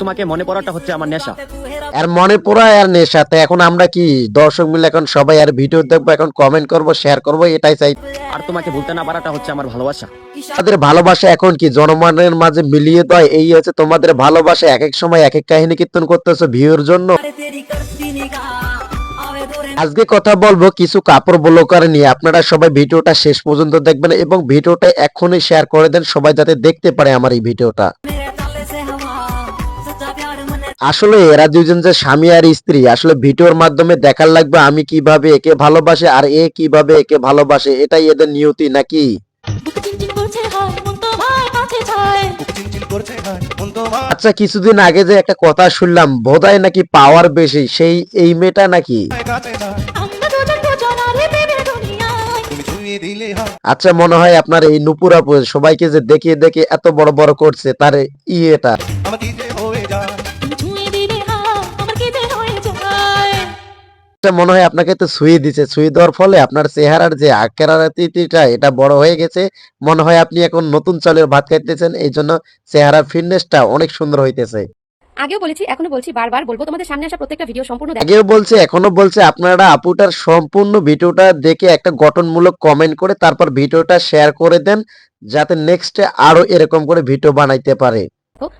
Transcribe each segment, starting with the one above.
তোমাকে মনে পড়াটা হচ্ছে আমার নেশা। আর মনে পড়ায় আর নেশাতে এখন আমরা কি দর্শক মিলে এখন সবাই আর ভিডিও দেখব এখন কমেন্ট করব শেয়ার করব এটাই চাই। আর তোমাকে ভুলতে না পারাটা হচ্ছে আমার ভালোবাসা। তাদের ভালোবাসা এখন কি জনমানের মাঝে মিলিয়ে দেয়? এই হচ্ছে তোমাদের ভালোবাসা। এক এক সময় এক এক কাহিনী কীর্তন করতেছো ভিউর জন্য। আজকে কথা বলব কিছু কাপড় ব্লকার নিয়ে। আপনারা সবাই ভিডিওটা শেষ পর্যন্ত দেখবেন এবং ভিডিওটা এখনই শেয়ার করে দেন সবাই যাতে দেখতে পারে আমার এই ভিডিওটা। আসলে এরা দুজন যে স্বামী আর স্ত্রী, আসলে ভিডিওর মাধ্যমে দেখার লাগবে আমি কীভাবে একে ভালোবাসে আর এ কীভাবে একে ভালোবাসে, এটাই এদের নিয়তি নাকি? আচ্ছা কিছুদিন আগে যে একটা কথা শুনলাম, বোধহয় নাকি পাওয়ার বেশি, সেই এই মেয়েটা নাকি? আচ্ছা মনে হয় আপনার এই নুপুর সবাইকে যে দেখিয়ে দেখে এত বড় বড় করছে, তার ইয়েটা। আচ্ছা, মনে হয় আপনাকে তো ছুঁয়ে দিছে। ছুঁয়ে দেওয়ার ফলে আপনার চেহারার যে আকারাতিটা এটা বড় হয়ে গেছে। মনে হয় আপনি এখন নতুন চালের ভাত খাইতেছেন এই জন্য চেহারার ফিটনেসটা অনেক সুন্দর হইতেছে। আগেও বলেছি এখনও বলছি বারবার বলব তোমাদের সামনে আসা প্রত্যেকটা ভিডিও সম্পূর্ণ দেখো আগেও বলছে এখনও বলছে আপনারা আপুটার সম্পূর্ণ ভিডিওটা দেখে একটা গঠনমূলক কমেন্ট করে তারপর ভিডিওটা শেয়ার করে দেন যাতে নেক্সটে আরও এরকম করে ভিডিও বানাইতে পারে।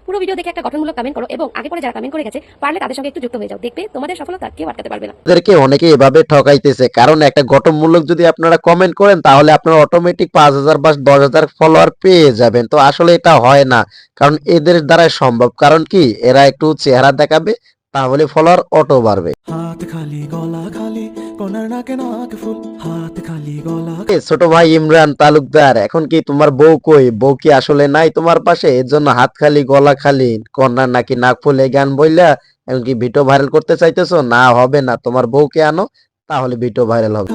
পুরো ভিডিও দেখে একটা গঠনমূলক কমেন্ট করো এবং আগে পরে যারা কমেন্ট করে গেছে পারলে তাদের সঙ্গে একটু যুক্ত হয়ে যাও। দেখবে তোমাদের সফলতা কেউ আটকাতে পারবে না। ওদেরকে অনেকে এভাবে ঠকাইতেছে কারণ একটা গঠনমূলক যদি আপনারা কমেন্ট করেন তাহলে আপনারা অটোমেটিক পাঁচ হাজার বা দশ হাজার ফলোয়ার পেয়ে যাবেন। তো আসলে এটা হয় না কারণ এদের দ্বারা সম্ভব। কারণ কি? এরা একটু চেহারা দেখাবে তাহলে ফলোয়ার অটো বাড়বে। হাত খালি গলা খালি কোনার নাকে নাক ফুল হাত খালি গলা ছোট ভাই ইমরান তালুকদার এখন কি তোমার বউ কই? বউ কি আসলে নাই তোমার পাশে? এর জন্য হাত খালি গলা খালি। কন্যার নাকি নাক ফুল এই গান বইলা এখন কি ভিডিও ভাইরাল করতে চাইতেছো? না হবে না। তোমার বউকে আনো তাহলে ভিডিও ভাইরাল হবে।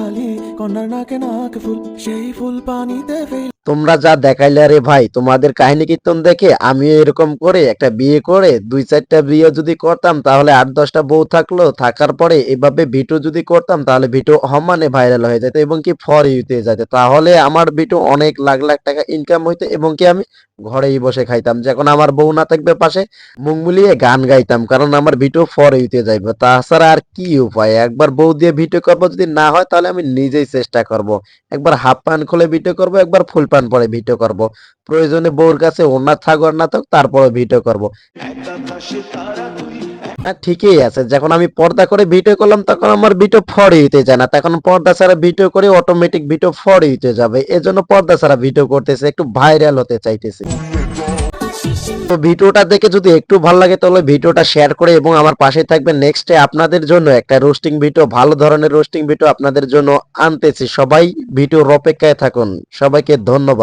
কন্যার নাকে নাক ফুল সেই ফুল পানিতে ফেল। তোমরা যা দেখাইলে রে ভাই, তোমাদের কাহিনী কীর্তন দেখে আমিও এরকম করে একটা বিয়ে করে দুই চারটা বিয়ে যদি করতাম, তাহলে আট দশটা বউ থাকল, থাকার পরে এভাবে ভিডিও যদি করতাম, তাহলে ভিডিও সমানে ভাইরাল হয়ে যেত এবং কি ফর ইউতে যেত তাহলে আমার ভিডিও অনেক লাখ লাখ টাকা ইনকাম হইতো এবং কি আমি ঘরেই বসে খাইতাম। যখন আমার বউ না থাকবে পাশে মুখ মুলিয়ে গান গাইতাম, কারণ আমার ভিডিও ফর ইউতে যাইবে। তাছাড়া আর কি উপায়? একবার বউ দিয়ে ভিডিও করব যদি না হয়, তাহলে আমি নিজেই চেষ্টা করব। একবার হাফ প্যান্ট খুলে ভিডিও করব, একবার ফুল প্যান্ট পরে ভিডিও করব। প্রয়োজনে বউর কাছে ওনা থাক না থাক তারপরে ভিডিও করব। হ্যাঁ ঠিকই আছে। যখন আমি পর্দা করে ভিডিও করলাম, তখন আমার ভিডিও ফর হইতে যায় না। তখন পর্দা ছাড়া ভিডিও করে অটোমেটিক ভিডিও ফর হইতে যাবে। এজন্য পর্দা ছাড়া ভিডিও করতেছে, একটু ভাইরাল হতে চাইতেছে। তো ভিডিওটা দেখে যদি একটু ভালো লাগে, তাহলে ভিডিওটা শেয়ার করে এবং আমার পাশে থাকবেন নেক্সটে আপনাদের জন্য একটা রোস্টিং ভিডিও ভালো ধরনের রোস্টিং ভিডিও আপনাদের জন্য আনতেছি। সবাই ভিডিওর অপেক্ষায় থাকুন। সবাইকে ধন্যবাদ।